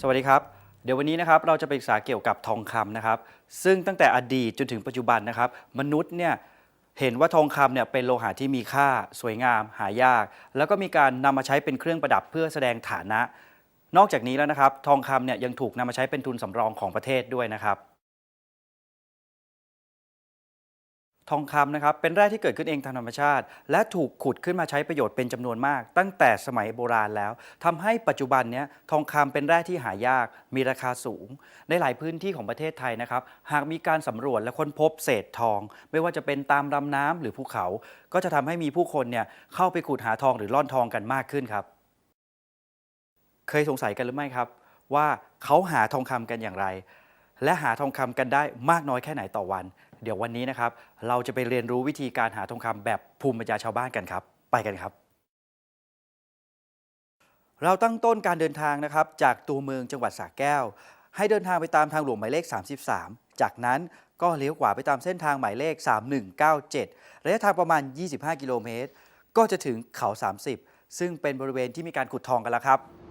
สวัสดีครับ เดี๋ยววันนี้นะครับเราจะไปศึกษาเกี่ยวกับทองคำนะครับ ซึ่งตั้งแต่อดีตจนถึงปัจจุบันนะครับ มนุษย์เนี่ยเห็นว่าทองคำเนี่ยเป็นโลหะที่มีค่า สวยงาม หายาก แล้วก็มีการนำมาใช้เป็นเครื่องประดับเพื่อแสดงฐานะ นอกจากนี้แล้วนะครับ ทองคำเนี่ยยังถูกนำมาใช้เป็นทุนสำรองของประเทศด้วยนะครับ ทองคำนะครับเป็นแร่ที่เกิดขึ้นเองตามธรรมชาติ และถูกขุดขึ้นมาใช้ประโยชน์เป็นจำนวนมาก ตั้งแต่สมัยโบราณแล้วทำให้ปัจจุบันเนี้ยทองคำเป็นแร่ที่หายากมีราคาสูง ในหลายพื้นที่ของประเทศไทยนะครับหากมีการสำรวจและค้นพบเศษทอง ไม่ว่าจะเป็นตามลำน้ำหรือภูเขา ก็จะทำให้มีผู้คนเนี่ยเข้าไปขุดหาทองหรือล่อนทองกันมากขึ้นครับ เคยสงสัยกันหรือไม่ครับ ว่าเขาหาทองคำกันอย่างไร และหาทองคำกันได้มากน้อยแค่ไหนต่อวัน เดี๋ยววันนี้นะครับ เราจะไปเรียนรู้วิธีการหาทองคำแบบภูมิปัญญาชาวบ้านกันครับ ไปกันครับ เราตั้งต้นการเดินทางนะครับ จากตัวเมืองจังหวัดสระแก้ว ให้เดินทางไปตามทางหลวงหมายเลข 33 จากนั้นก็เลี้ยวขวาไปตามเส้นทางหมายเลข 3197 ระยะทางประมาณ 25 กิโลเมตร ก็จะถึงเขา 30 ซึ่งเป็นบริเวณที่มีการขุดทองกันแล้วครับ